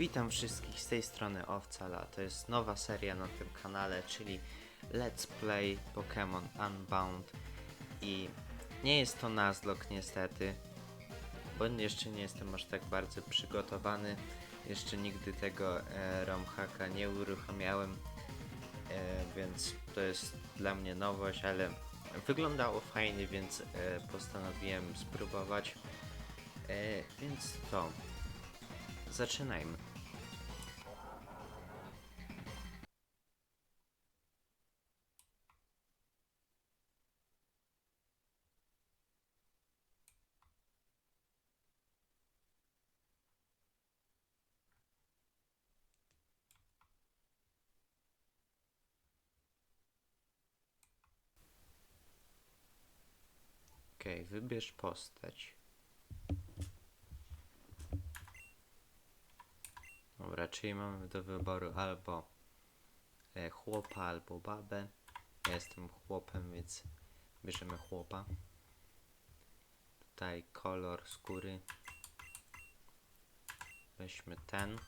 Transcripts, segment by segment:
Witam wszystkich z tej strony Owcala. To jest nowa seria na tym kanale, czyli Let's Play Pokémon Unbound. I nie jest to Nuzlocke niestety, bo jeszcze nie jestem aż tak bardzo przygotowany. Jeszcze nigdy tego e, ROM-hacka nie uruchamiałem, e, więc to jest dla mnie nowość, ale wyglądało fajnie, więc e, postanowiłem spróbować. E, więc to, zaczynajmy. Okej, wybierz postać. Dobra, czyli mamy do wyboru albo e, chłopa, albo babę. Ja jestem chłopem, więc bierzemy chłopa. Tutaj kolor skóry. Weźmy ten.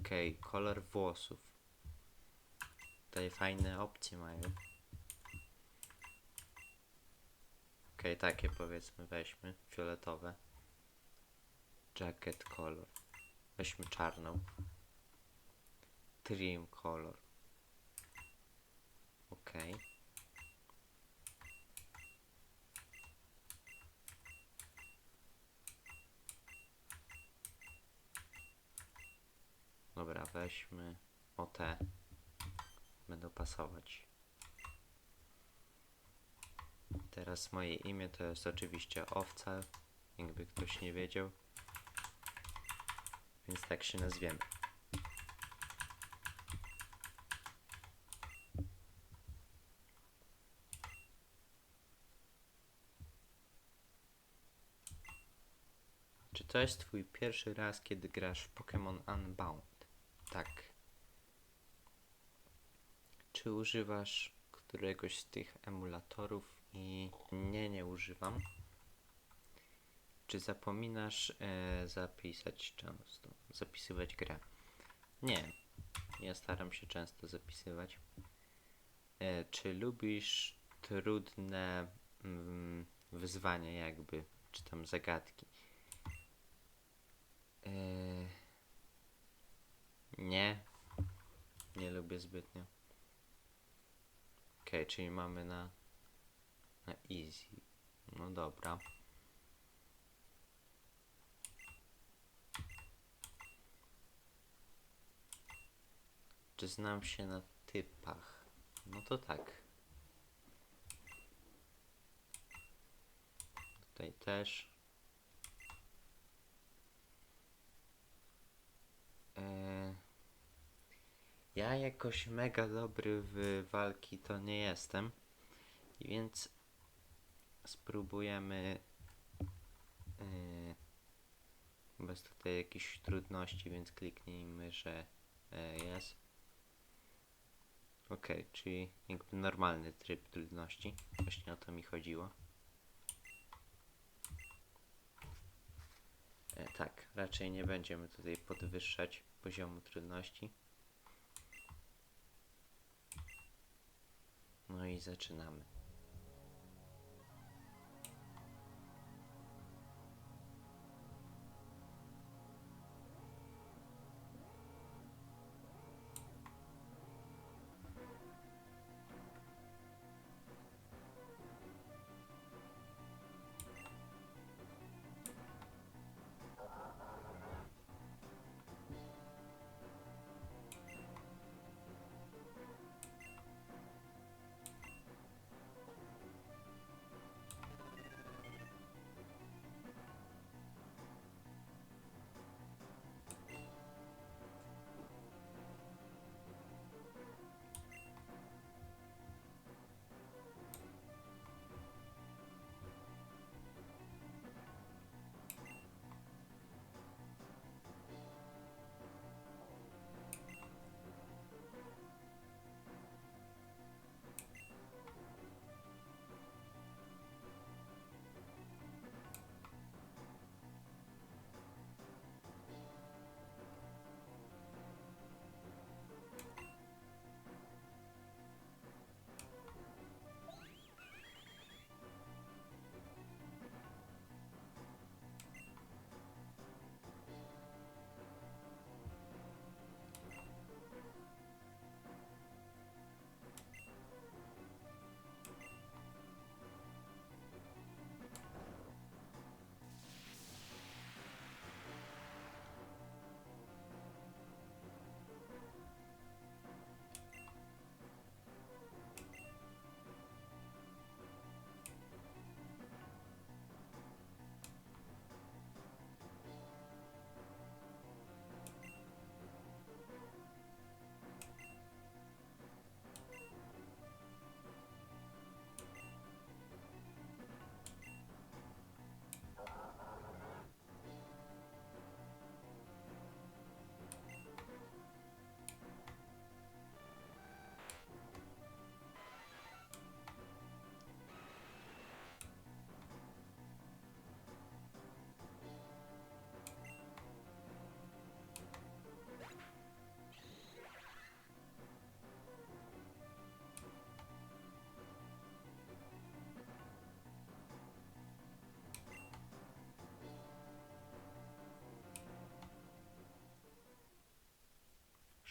Okej, kolor włosów. Tutaj fajne opcje mają. Okej, takie powiedzmy weźmy, fioletowe. Jacket color. Weźmy czarną. Trim color. Okej. Dobra, weźmy o te. Będą pasować. Teraz moje imię to jest oczywiście Owca, jakby ktoś nie wiedział. Więc tak się nazwiemy. Czy to jest twój pierwszy raz, kiedy grasz w Pokémon Unbound? Tak. Czy używasz któregoś z tych emulatorów i nie, nie używam? Czy zapominasz e, zapisać często, zapisywać grę? Nie, ja staram się często zapisywać. E, czy lubisz trudne mm, wyzwania jakby, czy tam zagadki? E, nie, nie lubię zbytnio. Okej, czyli mamy na, na easy. No dobra. Czy znam się na typach? No to tak. Tutaj też. Eee, ja jakoś mega dobry w walki to nie jestem. Więc spróbujemy eee, bez tutaj jakichś trudności, więc kliknijmy, że e, jest. Okej, czyli jakby normalny tryb trudności. Właśnie o to mi chodziło. E, tak, raczej nie będziemy tutaj podwyższać poziomu trudności. No i zaczynamy.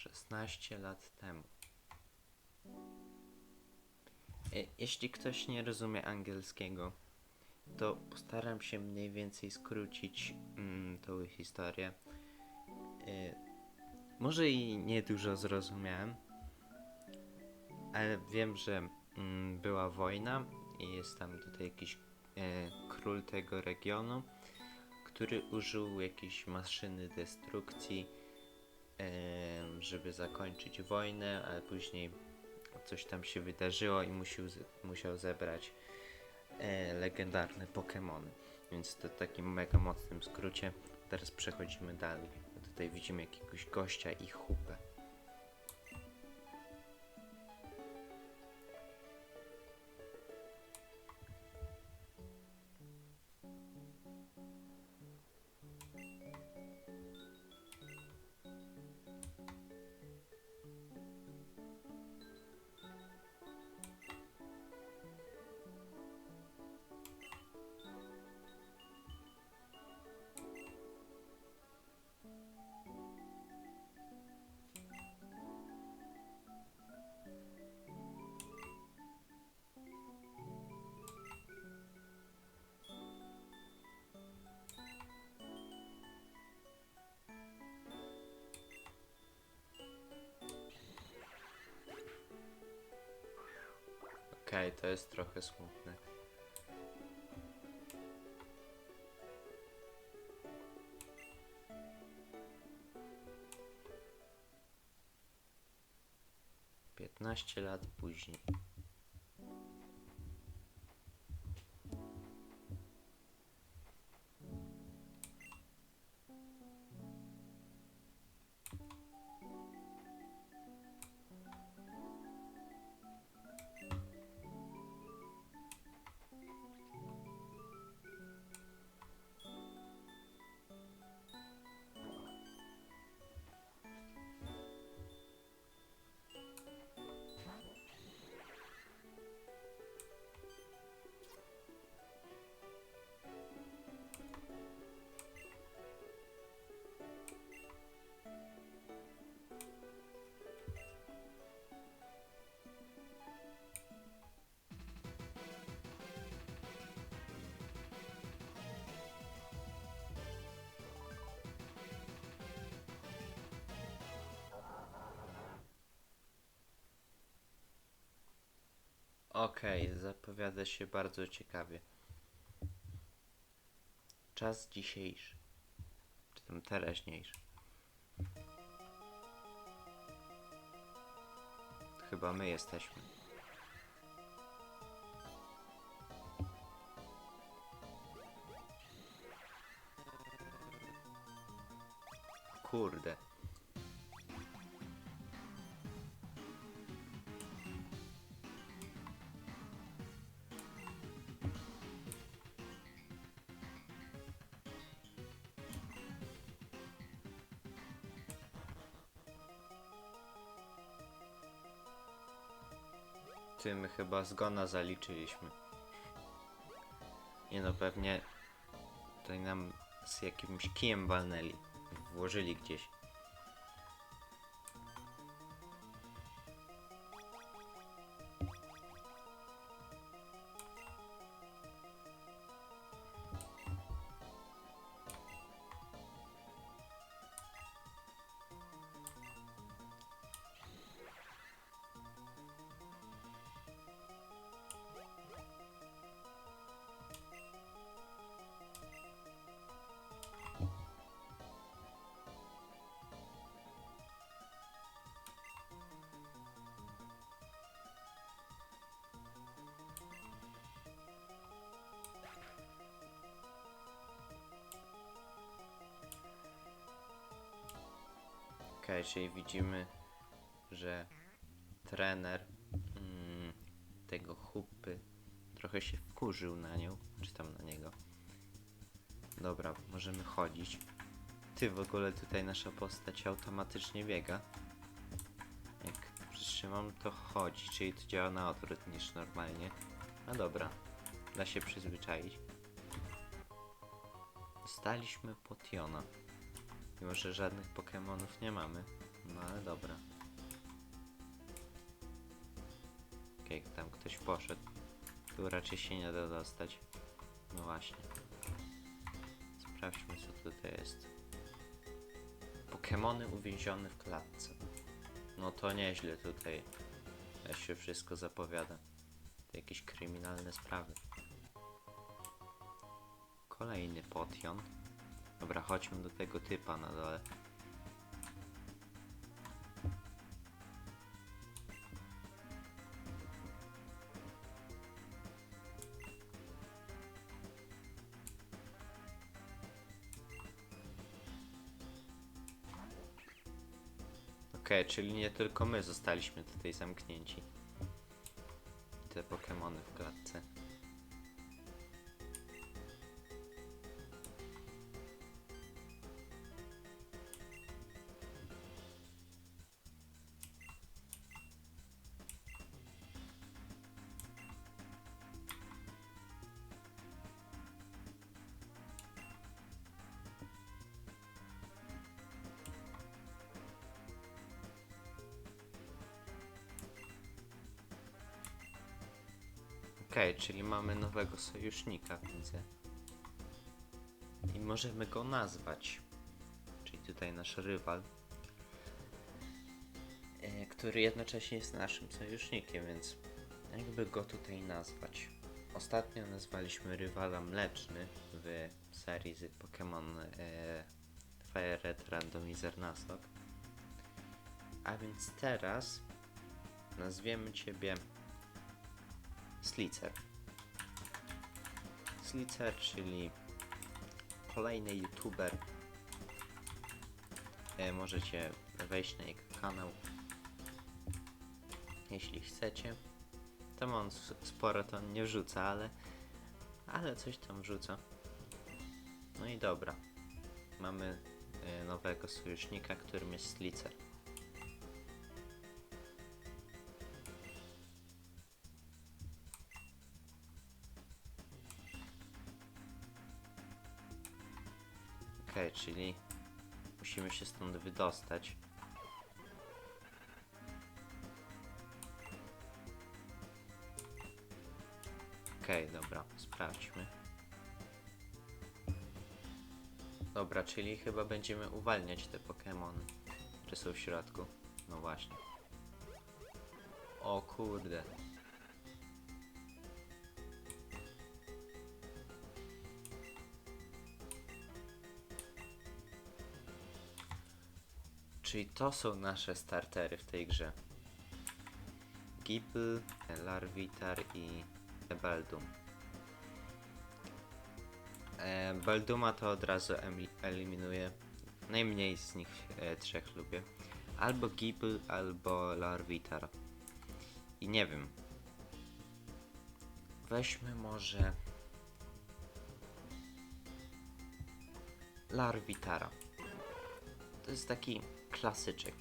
16 lat temu. E, Jeśli ktoś nie rozumie angielskiego, to postaram się mniej więcej skrócić mm, tą historię. E, może i nie dużo zrozumiałem, ale wiem, że mm, była wojna i jest tam tutaj jakiś e, król tego regionu, który użył jakiejś maszyny destrukcji, żeby zakończyć wojnę, ale później coś tam się wydarzyło i musiał, musiał zebrać e, legendarne Pokémony. Więc to w takim mega mocnym skrócie. Teraz przechodzimy dalej. Tutaj widzimy jakiegoś gościa i chupę. Okej, to jest trochę smutne. Piętnaście lat później. Okej, zapowiada się bardzo ciekawie. Czas dzisiejszy. Czy tam teraźniejszy. Chyba my jesteśmy. Kurde. My chyba zgona zaliczyliśmy. Nie no, pewnie tutaj nam z jakimś kijem walnęli. Włożyli gdzieś. Okej, czyli widzimy, że trener mm, tego chupy trochę się wkurzył na nią, czy tam na niego. Dobra, możemy chodzić. Ty, w ogóle tutaj nasza postać automatycznie biega. Jak przytrzymam, to chodzi, czyli to działa na odwrót niż normalnie. No dobra, da się przyzwyczaić. Dostaliśmy potiona. Mimo, że żadnych Pokémonów nie mamy. No ale dobra. Okej, tam ktoś poszedł. Tu raczej się nie da dostać. No właśnie. Sprawdźmy co tutaj jest. Pokemony uwięzione w klatce. No to nieźle tutaj. Ja się wszystko zapowiada. To jakieś kryminalne sprawy. Kolejny potion. Dobra, chodźmy do tego typa na dole. Okej, czyli nie tylko my zostaliśmy tutaj zamknięci. Te Pokemony w klatce. Czyli mamy nowego sojusznika, widzę. I możemy go nazwać. Czyli tutaj nasz rywal. e, Który jednocześnie jest naszym sojusznikiem, więc jakby go tutaj nazwać. Ostatnio nazwaliśmy rywala Mleczny w serii z Pokémon e, Fire Red Randomizer Nuzlocke. A więc teraz nazwiemy ciebie Slicer. Slicer, czyli kolejny youtuber. E, możecie wejść na jego kanał, jeśli chcecie. Tam on sporo to nie wrzuca, ale, ale coś tam wrzuca. No i dobra. Mamy e, nowego sojusznika, którym jest Slicer. Okej, czyli musimy się stąd wydostać. Okej, dobra, sprawdźmy. Dobra, czyli chyba będziemy uwalniać te Pokémony, które są w środku. No właśnie. O kurde. To są nasze startery w tej grze. Gipl, Larvitar i Beldum. E, Belduma to od razu eliminuję. Najmniej z nich e, trzech lubię. Albo Gipl, albo Larvitar. I nie wiem. Weźmy może... Larvitara. To jest taki klasyczek.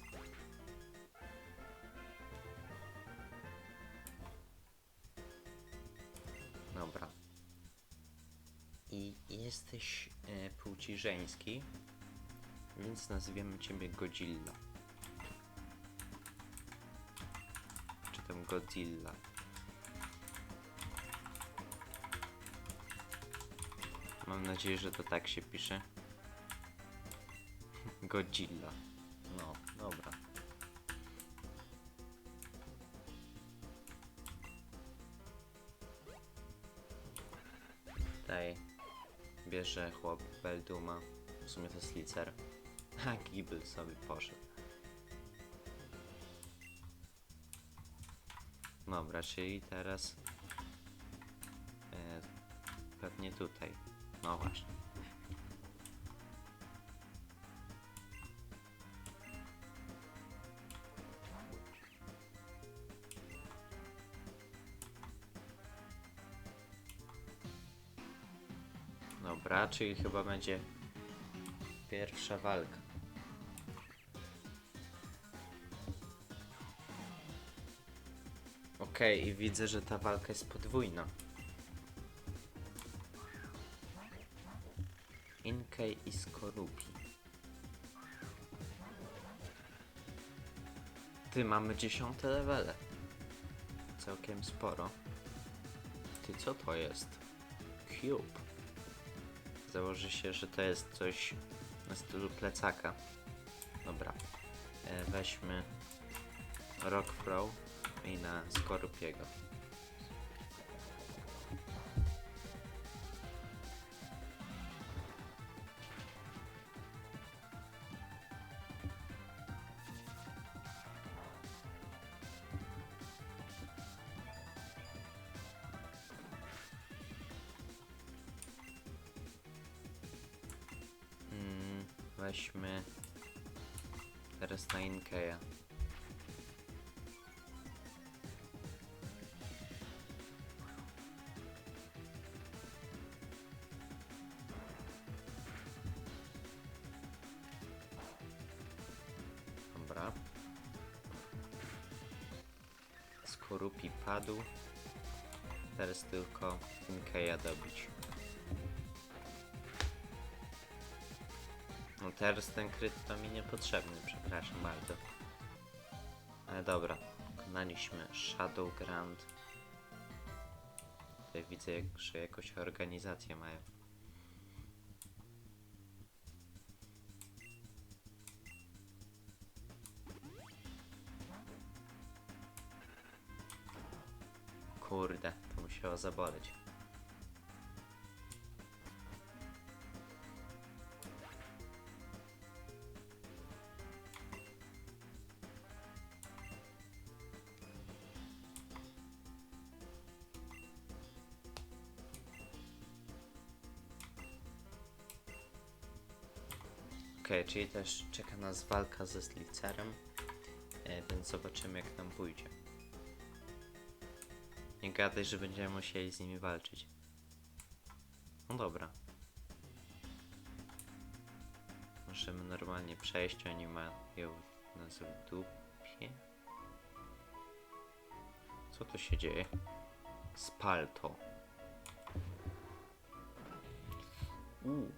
Dobra. I jesteś e, płci więc nazwiemy ciebie Godzilla. Czy tam Godzilla. Mam nadzieję, że to tak się pisze. Godzilla. Tutaj bierze chłop Belduma. W sumie to jest Licer. A Gibel sobie poszedł. Dobra, czyli teraz e, pewnie tutaj. No właśnie. Czyli chyba będzie pierwsza walka. Okej, i widzę, że ta walka jest podwójna. Inkej i Skorupi. Ty, mamy dziesiąte levele. Całkiem sporo. Ty, co to jest? Cube. Założy się, że to jest coś na stylu plecaka. Dobra. E, weźmy Rock Throw i na Skorpiego. Skorupi padł. Teraz tylko Inkeja dobić. No teraz ten kryt to mi niepotrzebny, przepraszam bardzo. Ale dobra, pokonaliśmy Shadow Grand. Tutaj widzę, że jakąś organizację mają. Zaboleć. Okej, czyli też czeka nas walka ze Slicerem, e, więc zobaczymy jak nam pójdzie. Nie gadaj, że będziemy musieli z nimi walczyć. No dobra. Możemy normalnie przejść, oni mają nas w dupie. Co tu się dzieje? Spal to. Uuu.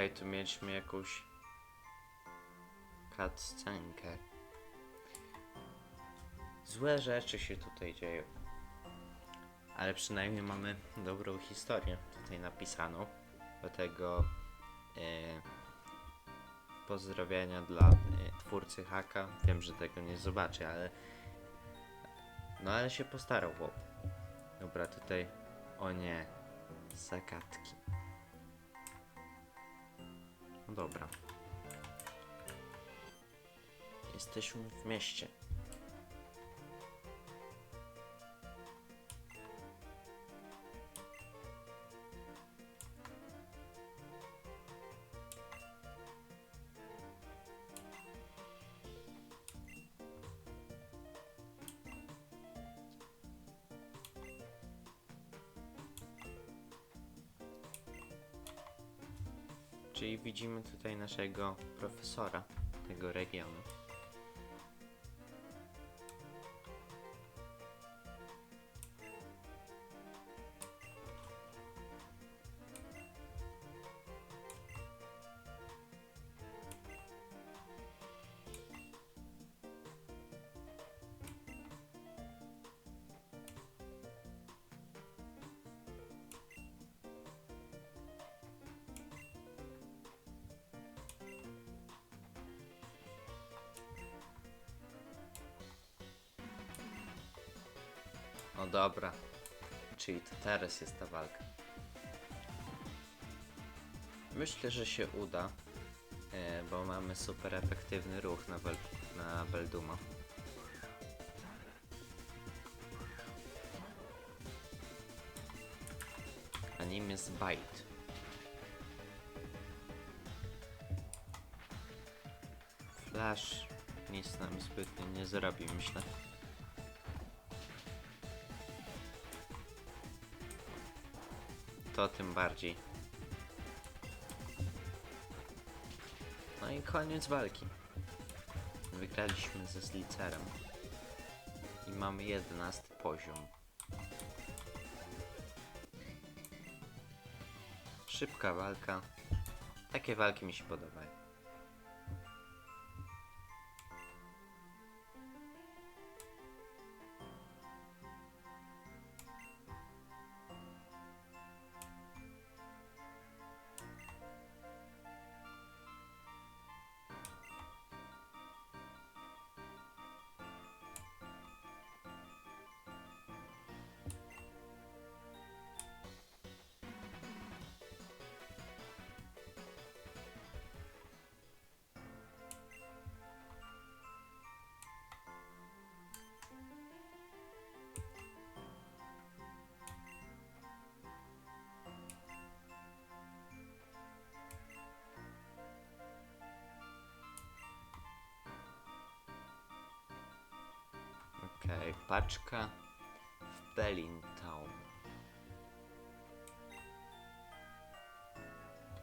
Okej, tu mieliśmy jakąś cutscenkę. Złe rzeczy się tutaj dzieją. Ale przynajmniej mamy dobrą historię tutaj napisaną. Dlatego e, pozdrowienia dla e, twórcy haka. Wiem, że tego nie zobaczy, ale no ale się postarał chłop. Dobra, tutaj o nie, zagadki. Dobra. Jesteśmy w mieście. Widzimy tutaj naszego profesora tego regionu. No dobra. Czyli to teraz jest ta walka. Myślę, że się uda, e, bo mamy super efektywny ruch na, Bel na Belduma. A nim jest Bite. Flash nic nam zbytnio nie zrobi, myślę. To tym bardziej. No i koniec walki. Wygraliśmy ze Slicerem. I mamy 11 poziom. Szybka walka. Takie walki mi się podobają. Paczka w Bellintown.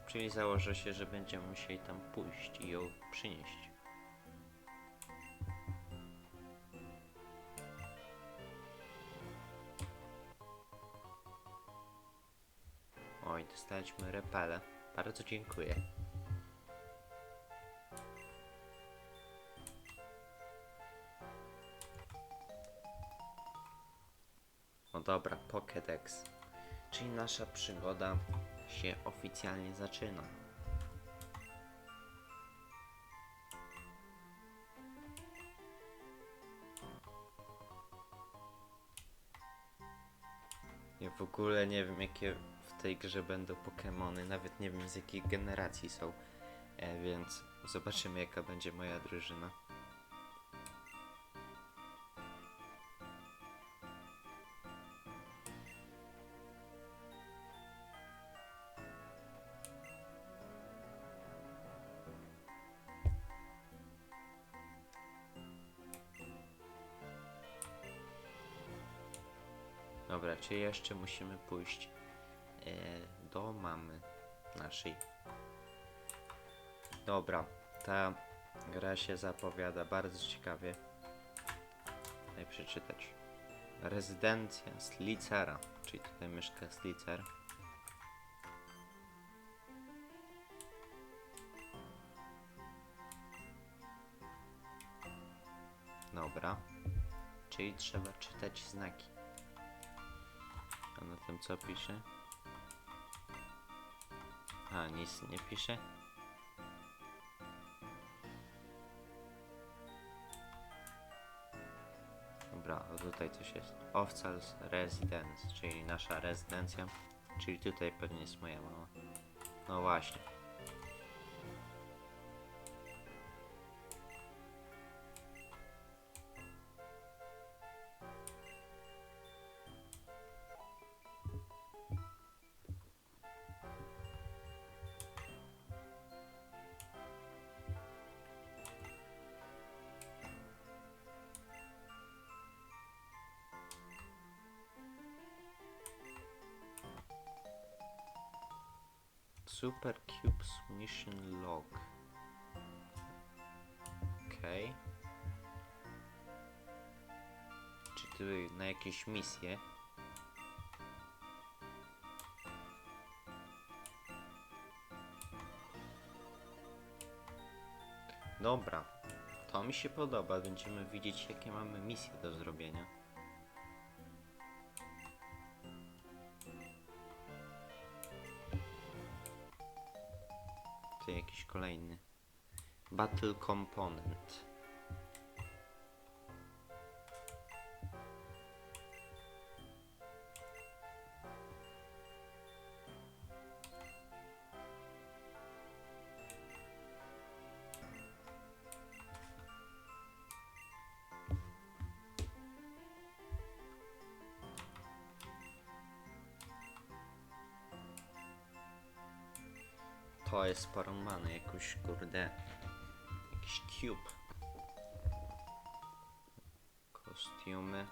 Czyli założę się, że będziemy musieli tam pójść i ją przynieść. Oj, dostaliśmy repele. Bardzo dziękuję. Pokédex. Czyli nasza przygoda się oficjalnie zaczyna. Ja w ogóle nie wiem jakie w tej grze będą Pokémony, nawet nie wiem z jakiej generacji są, e, więc zobaczymy jaka będzie moja drużyna. Jeszcze musimy pójść e, do mamy naszej. Dobra, ta gra się zapowiada bardzo ciekawie. Daj przeczytać. Rezydencja Slicera, czyli tutaj mieszka Slicer. Dobra, czyli trzeba czytać znaki. Tym co pisze? A, nic nie pisze? Dobra, tutaj coś jest. Owcals Residence, czyli nasza rezydencja. Czyli tutaj pewnie jest moja mama. No właśnie. Super Cubes Mission Log. Okej. Czy tu na jakieś misje? Dobra, to mi się podoba. Będziemy widzieć, jakie mamy misje do zrobienia. Kolejny. Battle Component. To jest porąbane, jakoś kurde, jakiś cube. Kostiumy.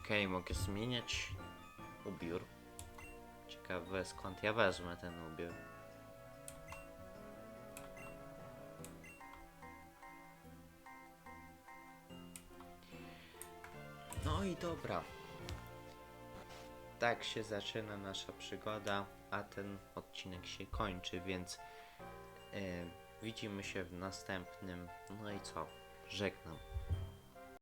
Okej, mogę zmieniać ubiór. Ciekawe skąd ja wezmę ten ubiór. No i dobra. Tak się zaczyna nasza przygoda, a ten odcinek się kończy, więc e, widzimy się w następnym. No i co? Żegnam.